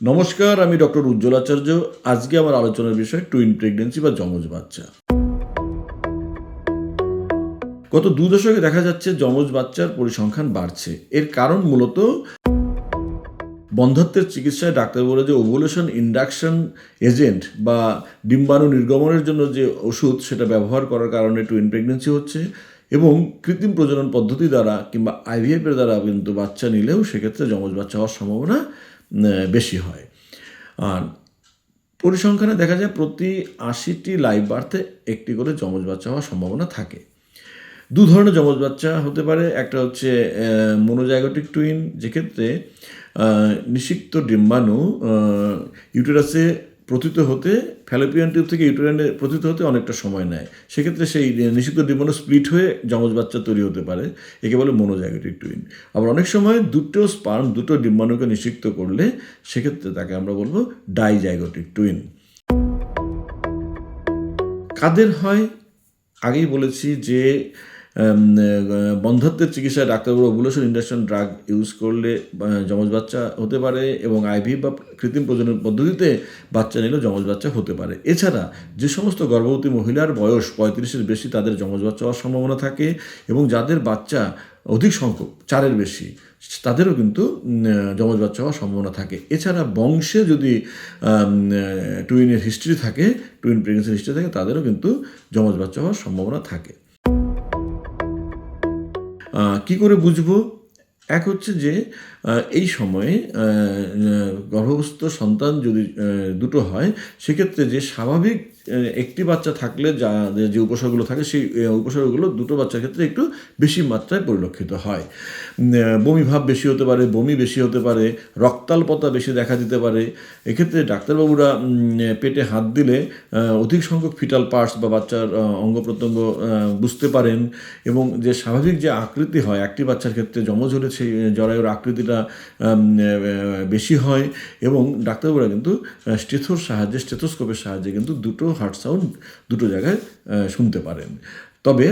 নমস্কার, আমি ডক্টর উজ্জ্বল আচার্য আজকে আমার আলোচনার বিষয় টুইন প্রেগনেন্সি বা যমজ বাচ্চা। গত দু দশকে দেখা যাচ্ছে যমজ বাচ্চার পরিসংখ্যান বাড়ছে। এর কারণ মূলত বন্ধত্বের চিকিৎসায় ডাক্তার বলে যে ওভুলেশন ইন্ডাকশন এজেন্ট বা ডিম্বাণু নির্গমনের জন্য যে ওষুধ সেটা ব্যবহার করার কারণে টুইন প্রেগনেন্সি হচ্ছে এবং কৃত্রিম প্রজনন পদ্ধতি দ্বারা কিংবা আইভিএফের দ্বারা কিন্তু বাচ্চা নিলেও সেক্ষেত্রে যমজ বাচ্চা হওয়ার সম্ভাবনা বেশি হয়। আর পরিসংখ্যানে দেখা যায় প্রতি আশিটি লাইভ বার্থে একটি করে যমজ বাচ্চা হওয়ার সম্ভাবনা থাকে। দু ধরনের যমজ বাচ্চা হতে পারে। একটা হচ্ছে মনোজাইগোটিক টুইন যেক্ষেত্রে নিষিক্ত ডিম্বাণু ইউটেরাসে প্রথিত হতে ফ্যালোপিয়ান টিউব থেকে ইউটেরানে প্রথিত হতে অনেকটা সময় নেয়। সেক্ষেত্রে সেই নিষিদ্ধ ডিম্বাণু স্প্লিট হয়ে যমজ বাচ্চা তৈরি হতে পারে, একে বলে মনোজাইগোটিক টুইন আবার অনেক সময় দুটো স্পার্ম, দুটো ডিম্বাণুকে নিষিক্ত করলে সেক্ষেত্রে তাকে আমরা বলব ডাইজাইগোটিক টুইন কাদের হয়? আগেই বলেছি যে বন্ধ্যত্বের চিকিৎসায় ডাক্তারবাবু ওভুলেশন ইন্ডাকশন ড্রাগ ইউজ করলে যমজ বাচ্চা হতে পারে এবং আইভি বা কৃত্রিম প্রজনন পদ্ধতিতে বাচ্চা নিলেও যমজ বাচ্চা হতে পারে। এছাড়া যে সমস্ত গর্ভবতী মহিলার বয়স পঁয়ত্রিশের বেশি, তাদের যমজ বাচ্চা হওয়ার সম্ভাবনা থাকে এবং যাদের বাচ্চা অধিক সংখ্যক, চারের বেশি, তাদেরও কিন্তু যমজ বাচ্চা হওয়ার সম্ভাবনা থাকে। এছাড়া বংশে যদি টুইনের হিস্ট্রি থাকে, টুইন প্রেগনেন্সির হিস্ট্রি থাকে, তাদেরও কিন্তু যমজ বাচ্চা হওয়ার সম্ভাবনা থাকে। কি করে বুঝব? এক হচ্ছে যে এই সময়ে গর্ভস্থ সন্তান যদি দুটো হয়, সেক্ষেত্রে যে স্বাভাবিক একটি বাচ্চা থাকলে যা, যে উপসর্গগুলো থাকে সেই উপসর্গগুলো দুটো বাচ্চার ক্ষেত্রে একটু বেশি মাত্রায় পরিলক্ষিত হয়। বমি ভাব বেশি হতে পারে, বমি বেশি হতে পারে, রক্তাল্পতা বেশি দেখা দিতে পারে। এক্ষেত্রে ডাক্তারবাবুরা পেটে হাত দিলে অধিক সংখ্যক ফিটাল পার্টস বা বাচ্চার অঙ্গ প্রত্যঙ্গ বুঝতে পারেন এবং যে স্বাভাবিক যে আকৃতি হয়, একটি বাচ্চার ক্ষেত্রে যমজ হলে সেই জরায়ুর আকৃতিটা বেশি হয় এবং ডাক্তারবাবুরা কিন্তু স্টেথোর সাহায্যে, স্টেথোস্কোপের সাহায্যে কিন্তু দুটো হার্ট সাউন্ড দুটো জায়গায় শুনতে পারেন। তবে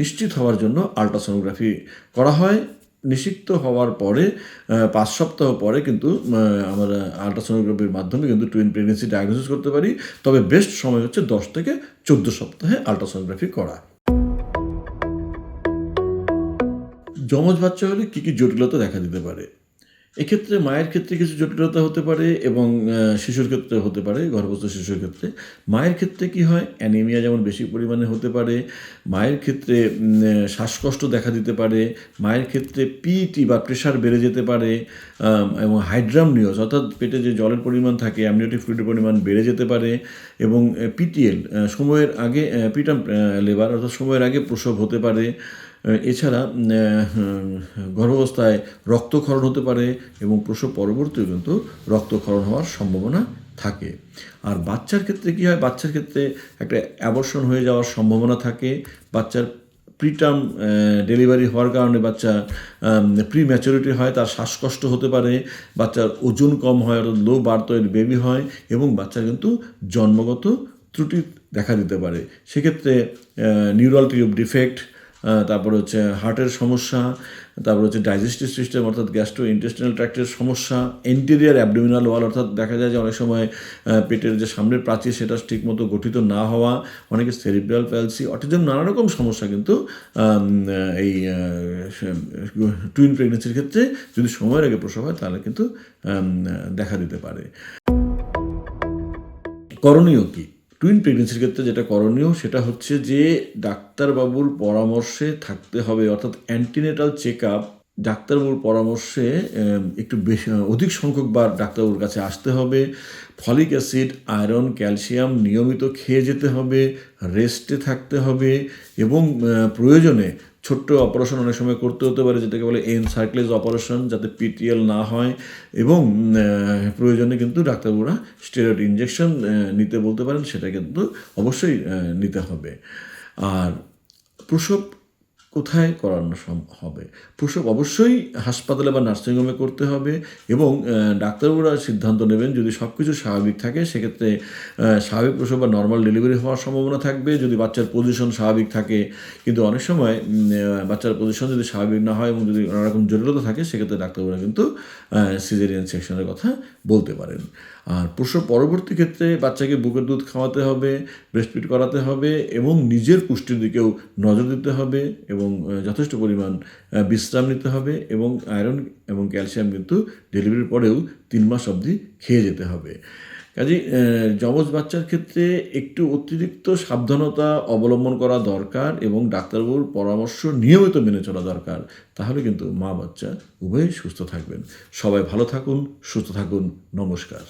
নিশ্চিত হওয়ার জন্য আলট্রাসোনোগ্রাফি করা হয়। নিষিক্ত হওয়ার পরে পাঁচ সপ্তাহ পরে কিন্তু আমরা আলট্রাসোনোগ্রাফির মাধ্যমে কিন্তু টুইন প্রেগনেন্সি ডায়াগনোসিস করতে পারি। তবে বেস্ট সময় হচ্ছে দশ থেকে চোদ্দ সপ্তাহে আলট্রাসোনোগ্রাফি করা। যমজ বাচ্চা হলে কী কী জটিলতা দেখা দিতে পারে? এক্ষেত্রে মায়ের ক্ষেত্রে কিছু জটিলতা হতে পারে এবং শিশুর ক্ষেত্রে হতে পারে, গর্ভস্থ শিশুর ক্ষেত্রে। মায়ের ক্ষেত্রে কি হয়? অ্যানিমিয়া যেমন বেশি পরিমাণে হতে পারে, মায়ের ক্ষেত্রে শ্বাসকষ্ট দেখা দিতে পারে, মায়ের ক্ষেত্রে পিটি বা প্রেশার বেড়ে যেতে পারে এবং হাইড্রাম নিউজ অর্থাৎ পেটে যে জলের পরিমাণ থাকে অ্যামনিওটিক ফ্লুইডের পরিমাণ বেড়ে যেতে পারে এবং পিটিএল সময়ের আগে পিটাম লেবার অর্থাৎ সময়ের আগে প্রসব হতে পারে এছাড়া গর্ভাবস্থায় রক্তক্ষরণ হতে পারে এবং প্রসব পরবর্তীও কিন্তু রক্তক্ষরণ হওয়ার সম্ভাবনা থাকে। আর বাচ্চার ক্ষেত্রে কী হয়? বাচ্চার ক্ষেত্রে একটা অ্যাবর্শন হয়ে যাওয়ার সম্ভাবনা থাকে। বাচ্চার প্রিটার্ম ডেলিভারি হওয়ার কারণে বাচ্চা প্রি ম্যাচুরিটি হয়, তার শ্বাসকষ্ট হতে পারে, বাচ্চার ওজন কম হয়, অর্থাৎ লো বার্থ ওয়েট বেবি হয় এবং বাচ্চার কিন্তু জন্মগত ত্রুটি দেখা দিতে পারে। সেক্ষেত্রে নিউরাল টিউব ডিফেক্ট তারপরে হচ্ছে হার্টের সমস্যা, তারপর হচ্ছে ডাইজেস্টিভ সিস্টেম অর্থাৎ গ্যাস্ট্রো ইন্টেস্টিনাল ট্র্যাক্টের সমস্যা এন্টেরিয়ার অ্যাবডোমিনাল ওয়াল অর্থাৎ দেখা যায় যে অনেক সময় পেটের যে সামনের প্রাচীর সেটা ঠিকমতো গঠিত না হওয়া, অনেকে সেরিব্রাল প্যালসি অটিজম নানা রকম সমস্যা কিন্তু এই টুইন প্রেগনেন্সির ক্ষেত্রে যদি সময়ের আগে প্রসব হয়, তাহলে কিন্তু দেখা দিতে পারে। করণীয় কি? টুইন প্রেগনেন্সির ক্ষেত্রে যেটা করণীয়, সেটা হচ্ছে যে ডাক্তারবাবুর পরামর্শে থাকতে হবে, অর্থাৎ অ্যান্টিনেটাল চেক আপ ডাক্তারবাবুর পরামর্শে একটু বেশি অধিক সংখ্যক বার ডাক্তারবাবুর কাছে আসতে হবে। ফলিক অ্যাসিড, আয়রন, ক্যালসিয়াম নিয়মিত খেয়ে যেতে হবে, রেস্টে থাকতে হবে এবং প্রয়োজনে ছোট্ট অপারেশন অনেক সময় করতে হতে পারে, যেটাকে বলে এন সার্কলেজ অপারেশন যাতে পিটিএল না হয় এবং প্রয়োজনে কিন্তু ডাক্তারবাবুরা স্টেরয়েড ইঞ্জেকশন নিতে বলতে পারেন, সেটা কিন্তু অবশ্যই নিতে হবে। আর প্রসব কোথায় করানো হবে? প্রসব অবশ্যই হাসপাতালে বা নার্সিংহোমে করতে হবে এবং ডাক্তারবাবুরা সিদ্ধান্ত নেবেন যদি সব কিছু স্বাভাবিক থাকে, সেক্ষেত্রে স্বাভাবিক প্রসব বা নর্মাল ডেলিভারি হওয়ার সম্ভাবনা থাকবে। যদি বাচ্চার পজিশন স্বাভাবিক থাকে, কিন্তু অনেক সময় বাচ্চার পজিশন যদি স্বাভাবিক না হয় এবং যদি নানারকম জটিলতা থাকে, সেক্ষেত্রে ডাক্তারবাবুরা কিন্তু সিজারিয়ান সেকশনের কথা বলতে পারেন। আর প্রসব পরবর্তী ক্ষেত্রে বাচ্চাকে বুকের দুধ খাওয়াতে হবে ব্রেস্টফিড করাতে হবে এবং নিজের পুষ্টির দিকেও নজর দিতে হবে এবং আহ, যথেষ্ট পরিমাণ বিশ্রাম নিতে হবে এবং আয়রন এবং ক্যালসিয়াম কিন্তু ডেলিভারির পরেও তিন মাস অবধি খেয়ে যেতে হবে। কাজে যমজ বাচ্চার ক্ষেত্রে একটু অতিরিক্ত সাবধানতা অবলম্বন করা দরকার এবং ডাক্তারবাবুর পরামর্শ নিয়মিত মেনে চলা দরকার। তাহলে কিন্তু মা বাচ্চা উভয়ই সুস্থ থাকবেন। সবাই ভালো থাকুন সুস্থ থাকুন। নমস্কার।